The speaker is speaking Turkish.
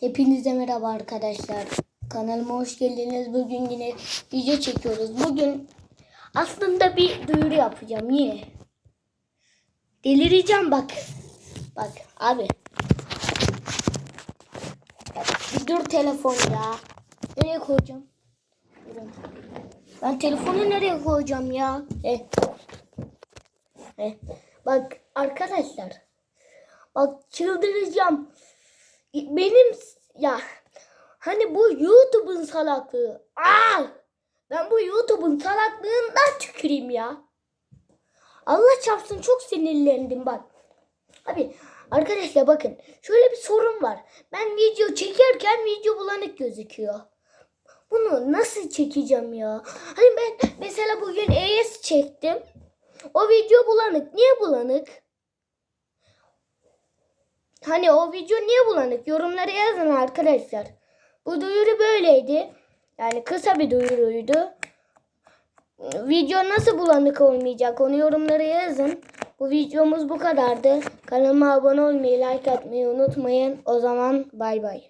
Hepinize merhaba arkadaşlar. Kanalıma hoş geldiniz. Bugün yine video çekiyoruz. Bugün aslında bir duyuru yapacağım. Niye? Delireceğim bak. Bak abi. Dur telefon ya. Nereye koyacağım? Durun. Ben telefonu nereye koyacağım ya? Eh. Eh. Bak arkadaşlar. Bak çıldıracağım. Benim ya hani bu YouTube'un salaklığı. Aa! Ben bu YouTube'un salaklığından tüküreyim ya. Allah çarpsın çok sinirlendim bak. Abi arkadaşlar bakın şöyle bir sorun var. Ben video çekerken video bulanık gözüküyor. Bunu nasıl çekeceğim ya? Hani ben mesela bugün ES çektim. O video bulanık. Niye bulanık? Hani o video niye bulanık? Yorumlara yazın arkadaşlar. Bu duyuru böyleydi. Yani kısa bir duyuruydu. Video nasıl bulanık olmayacak onu yorumlara yazın. Bu videomuz bu kadardı. Kanalıma abone olmayı, like atmayı unutmayın. O zaman bay bay.